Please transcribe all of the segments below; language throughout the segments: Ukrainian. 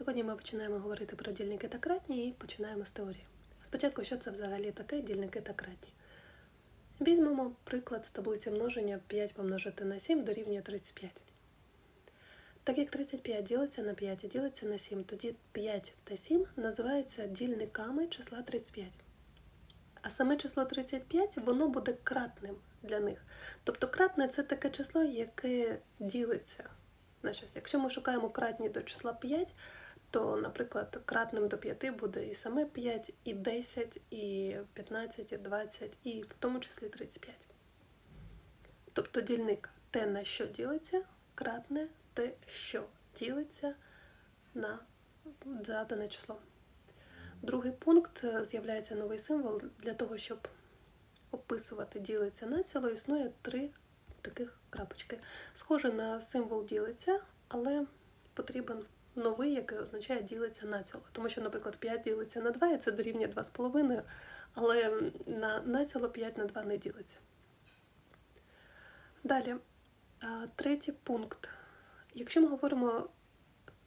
Сьогодні ми починаємо говорити про дільники та кратні і починаємо з теорії. Спочатку, що це взагалі таке дільники та кратні? Візьмемо приклад з таблиці множення 5 помножити на 7 дорівнює 35. Так як 35 ділиться на 5 і ділиться на 7, тоді 5 та 7 називаються дільниками числа 35. А саме число 35 воно буде кратним для них. Тобто кратне це таке число, яке ділиться на щось. Якщо ми шукаємо кратні до числа 5, то, наприклад, кратним до 5 буде і саме 5, і 10, і 15, і 20, і в тому числі 35. Тобто дільник те, на що ділиться, кратне те, що ділиться на задане число. Другий пункт е, з'являється новий символ для того, щоб описувати ділиться націло, існує три таких крапочки. Схоже на символ ділиться, але потрібен новий, який означає ділиться націло. Тому що, наприклад, 5 ділиться на 2, і це дорівнює 2,5, але на націло 5 на 2 не ділиться. Далі, третій пункт. Якщо ми говоримо,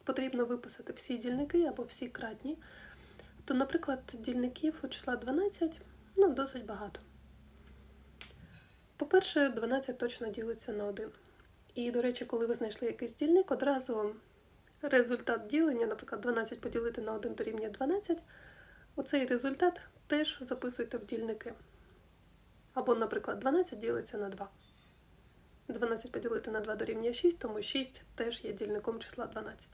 потрібно виписати всі дільники або всі кратні, то, наприклад, дільників у числа 12 ну, досить багато. По-перше, 12 точно ділиться на 1. І, до речі, коли ви знайшли якийсь дільник, одразу результат ділення, наприклад, 12 поділити на 1 дорівнює 12, оцей результат теж записуйте в дільники. Або, наприклад, 12 ділиться на 2. 12 поділити на 2 дорівнює 6, тому 6 теж є дільником числа 12.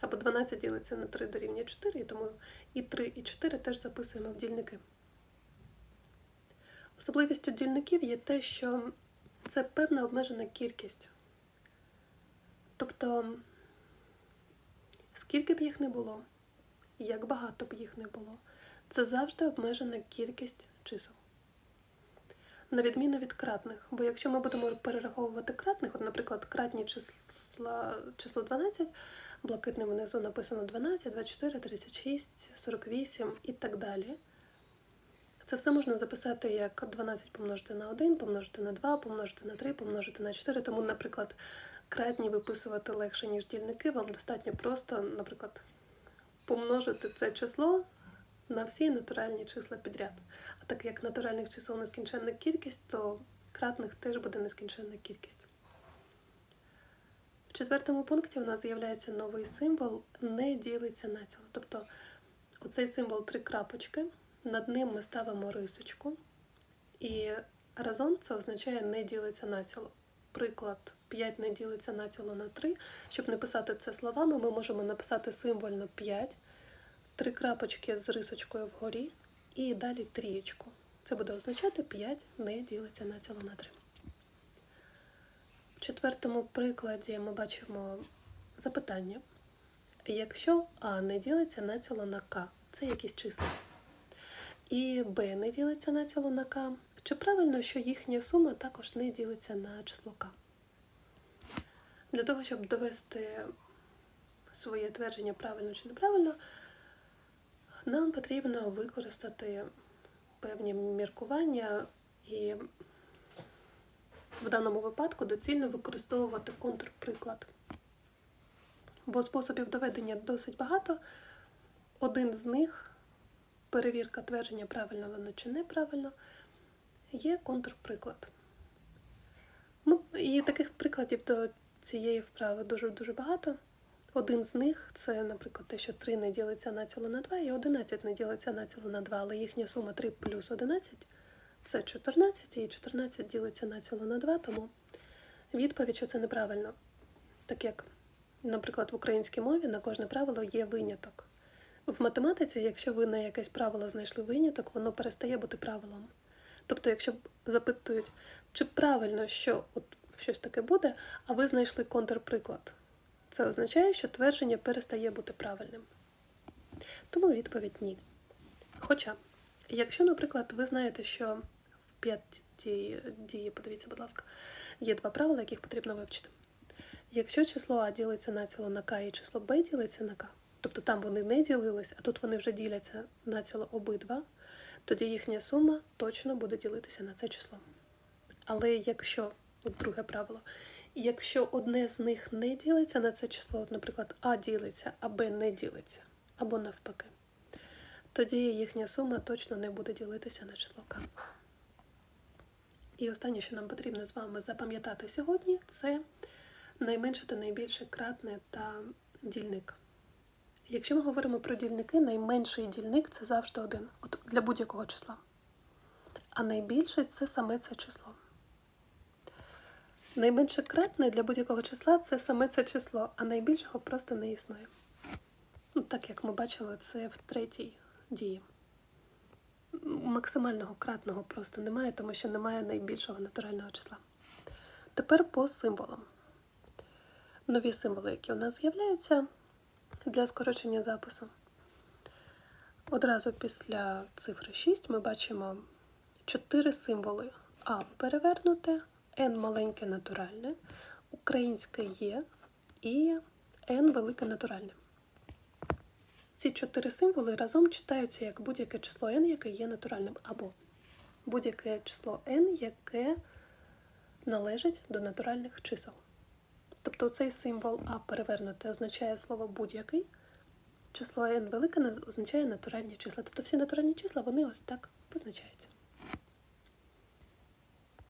Або 12 ділиться на 3 дорівнює 4, і тому і 3, і 4 теж записуємо в дільники. Особливістю дільників є те, що це певна обмежена кількість. Тобто, скільки б їх не було, як багато б їх не було, це завжди обмежена кількість чисел. На відміну від кратних, бо якщо ми будемо перераховувати кратних, от, наприклад, кратні числа, число 12, блакитним внизу написано 12, 24, 36, 48 і так далі. Це все можна записати як 12 помножити на 1, помножити на 2, помножити на 3, помножити на 4. Тому, наприклад, кратні виписувати легше, ніж дільники. Вам достатньо просто, наприклад, помножити це число на всі натуральні числа підряд. А так як натуральних чисел нескінченна кількість, то кратних теж буде нескінченна кількість. В четвертому пункті у нас з'являється новий символ не ділиться націло. Тобто оцей символ три крапочки, над ним ми ставимо рисочку, і разом це означає не ділиться націло. Приклад 5 не ділиться націло на 3. Щоб не писати це словами, ми можемо написати символьно 5, три крапочки з рисочкою вгорі, і далі трієчку. Це буде означати 5 не ділиться націло на 3. В четвертому прикладі ми бачимо запитання. Якщо А не ділиться націло на К, це якісь числа. І Б не ділиться націло на К, чи правильно, що їхня сума також не ділиться на число К? Для того, щоб довести своє твердження правильно чи неправильно, нам потрібно використати певні міркування і в даному випадку доцільно використовувати контрприклад. Бо способів доведення досить багато. Один з них перевірка твердження, правильно воно чи неправильно, є контрприклад. Ну, і таких прикладів до цієї вправи дуже-дуже багато. Один з них це, наприклад, те, що 3 не ділиться націло на 2, і 11 не ділиться націло на 2, але їхня сума 3 плюс 11 це 14, і 14 ділиться націло на 2, тому відповідь, що це неправильно. Так як, наприклад, в українській мові на кожне правило є виняток. В математиці, якщо ви на якесь правило знайшли виняток, воно перестає бути правилом. Тобто, якщо запитують, чи правильно, що от щось таке буде, а ви знайшли контрприклад, це означає, що твердження перестає бути правильним. Тому відповідь ні. Хоча, якщо, наприклад, ви знаєте, що в п'ятій дії, подивіться, будь ласка, є два правила, яких потрібно вивчити. Якщо число А ділиться націло на К і число Б ділиться на К, тобто там вони не ділились, а тут вони вже діляться націло обидва, тоді їхня сума точно буде ділитися на це число. Але якщо, от друге правило, Якщо одне з них не ділиться на це число, наприклад, А ділиться, а Б не ділиться, або навпаки, тоді їхня сума точно не буде ділитися на число К. І останнє, що нам потрібно з вами запам'ятати сьогодні, це найменше та найбільше кратне та дільник. Якщо ми говоримо про дільники, найменший дільник це завжди один от для будь-якого числа. А найбільший це саме це число. Найменше кратне для будь-якого числа це саме це число, а найбільшого просто не існує. Ну, так як ми бачили, це в третій дії. Максимального кратного просто немає, тому що немає найбільшого натурального числа. Тепер по символам. Нові символи, які у нас з'являються для скорочення запису. Одразу після цифри 6 ми бачимо чотири символи А перевернуте, Н маленьке натуральне, українське Є і Н велике натуральне. Ці чотири символи разом читаються як будь-яке число n, яке є натуральним, або будь-яке число n, яке належить до натуральних чисел. Тобто цей символ А перевернуте означає слово будь-який, число n велике означає натуральні числа. Тобто всі натуральні числа вони ось так позначаються.